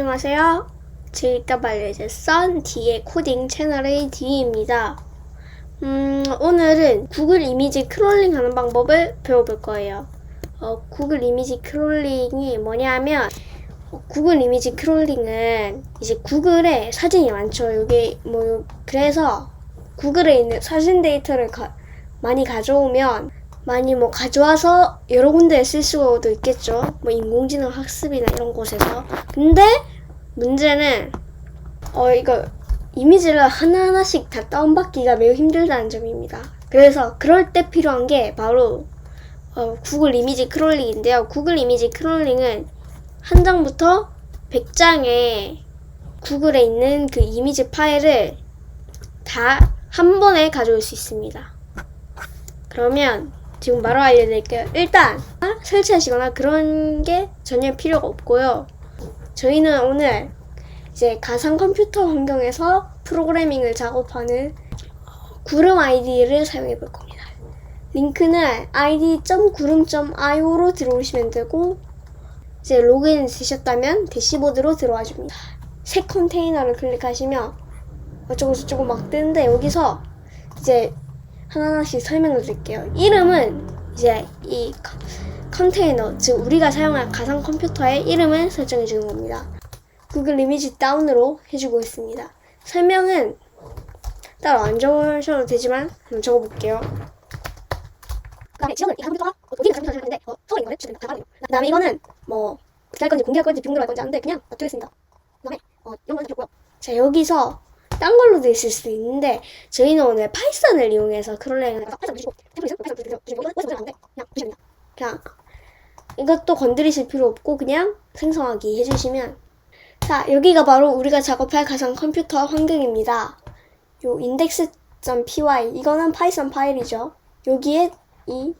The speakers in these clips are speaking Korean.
안녕하세요. 제이따발레제 썬 D의 코딩 채널의 D입니다. 음, 오늘은 구글 이미지 크롤링 하는 방법을 배워볼 거예요. 어, 구글 이미지 크롤링이 뭐냐면 어, 구글 이미지 크롤링은 이제 구글에 사진이 많죠. 여기 뭐 그래서 구글에 있는 사진 데이터를 가- 많이 가져오면 많이 뭐 가져와서 여러 군데에 쓸 수도 있겠죠. 뭐 인공지능 학습이나 이런 곳에서. 근데 문제는 어 이거 이미지를 하나하나씩 다 다운받기가 매우 힘들다는 점입니다. 그래서 그럴 때 필요한 게 바로 어, 구글 이미지 크롤링인데요. 구글 이미지 크롤링은 한 장부터 100장의 구글에 있는 그 이미지 파일을 다 한 번에 가져올 수 있습니다. 그러면 지금 바로 알려드릴게요. 일단 설치하시거나 그런 게 전혀 필요가 없고요. 저희는 오늘 이제 가상 컴퓨터 환경에서 프로그래밍을 작업하는 구름 아이디를 사용해 볼 겁니다. 링크는 id.구름.io로 들어오시면 되고 이제 로그인 되셨다면 대시보드로 들어와 줍니다. 새 컨테이너를 클릭하시면 어쩌고 저쩌고 막 뜨는데 여기서 이제 하나하나씩 설명을 드릴게요. 이름은 이제 이 컨- 컨테이너, 즉 우리가 사용할 가상 컴퓨터의 이름을 설정해 주는 겁니다. 구글 이미지 다운으로 해주고 있습니다. 설명은 따로 안 적으셔도 되지만 한번 적어볼게요. 그다음에 지원은 이 컴퓨터가 어디에 가상 컴퓨터를 하는데 어, 서울에 있는 거를 주시면 다 그다음에 이거는 뭐 어떻게 할 건지 공개할 건지 비공개할 건지 아는데 그냥 놔두겠습니다. 그다음에 어, 이런 건 필요 고요. 자 여기서 딴 걸로도 있을 수도 있는데 저희는 오늘 파이썬을 이용해서 크롤링을 해서 파이썬 주시고 태블릿은 파이썬 주시고 주시고 이거 어디서 나오는데 그냥 주시면 됩니다. 그냥 이것도 건드리실 필요 없고 그냥 생성하기 해주시면 자 여기가 바로 우리가 작업할 가상 컴퓨터 환경입니다. 요 index.py 이거는 파이썬 파일이죠. 여기에 이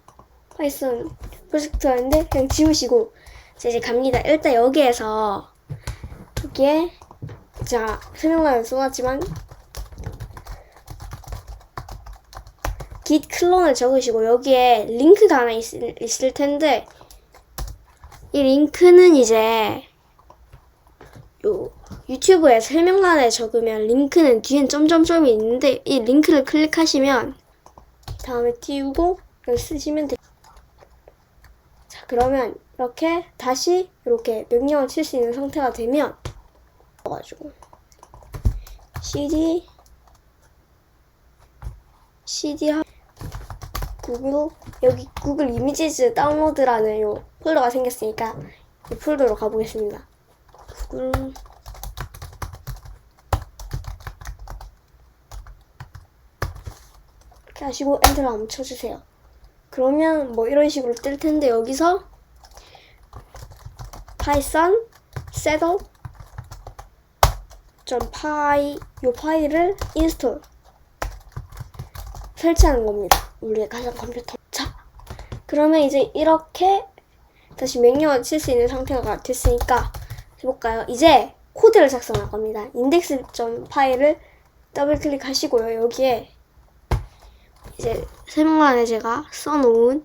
파이썬 프로젝트인데 그냥 지우시고 자, 이제 갑니다. 일단 여기에서 여기에 자 설명란에 써놨지만 git 클론을 적으시고 여기에 링크가 하나 있, 있을 텐데 이 링크는 이제 요 유튜브에 설명란에 적으면 링크는 뒤엔 점점점이 있는데 이 링크를 클릭하시면 다음에 띄우고 쓰시면 돼요. 자 그러면 이렇게 다시 이렇게 명령을 칠 수 있는 상태가 되면 가지고 cd cd 하 구글 여기 구글 이미지즈 다운로드라는 요 폴더가 생겼으니까 이 폴더로 가보겠습니다. 구글 이렇게 하시고 엔터를 한번 쳐주세요. 그러면 뭐 이런 식으로 뜰 텐데 여기서 python setup .py 요 파일을 인스톨 설치하는 겁니다. 우리의 가상 컴퓨터. 자, 그러면 이제 이렇게 다시 명령을 칠 수 있는 상태가 됐으니까 해볼까요? 이제 코드를 작성할 겁니다. index.py를 더블 클릭하시고요. 여기에 이제 설명란에 제가 써놓은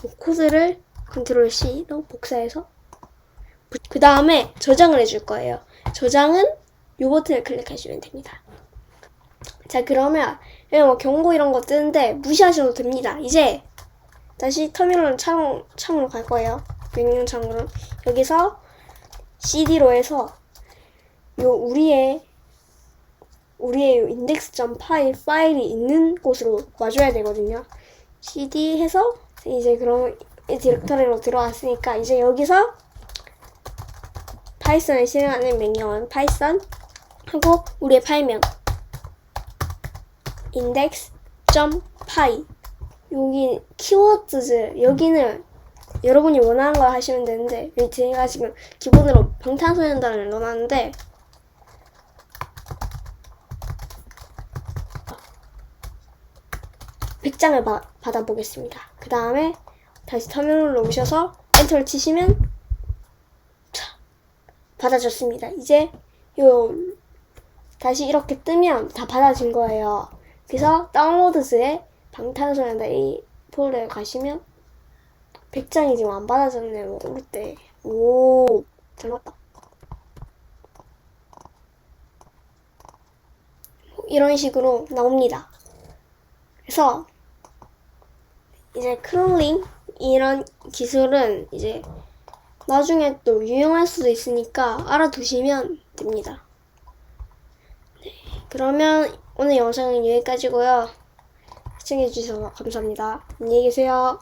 그 코드를 컨트롤 C로 복사해서 그 다음에 저장을 해줄 거예요. 저장은 요 버튼을 클릭하시면 됩니다. 자 그러면 뭐 경고 이런 거 뜨는데 무시하셔도 됩니다. 이제 다시 터미널 창, 창으로 갈 거예요. 명령 창으로 여기서 CD로 해서 요 우리의 우리의 요 index.py 파일이 있는 곳으로 와줘야 되거든요. CD 해서 이제 그럼 이 디렉터리로 들어왔으니까 이제 여기서 파이썬을 실행하는 명령은 파이썬 하고 우리의 파일명 index.py 여기 키워드즈 여기는 여러분이 원하는 걸 하시면 되는데 제가 지금 기본으로 방탄소년단을 넣어놨는데 백장을 받아보겠습니다. 그 다음에 다시 터미널로 오셔서 엔터를 치시면 자, 받아줬습니다. 이제 요 다시 이렇게 뜨면 다 받아진 거예요. 그래서 다운로드스에 방탄소년단이 폴더에 가시면 100장이 지금 안 받아졌네요. 우리 때. 오, 잘 맞다. 뭐 이런 식으로 나옵니다. 그래서 이제 크롤링 이런 기술은 이제 나중에 또 유용할 수도 있으니까 알아두시면 됩니다. 네, 그러면 오늘 영상은 여기까지고요. 시청해주셔서 감사합니다. 안녕히 계세요.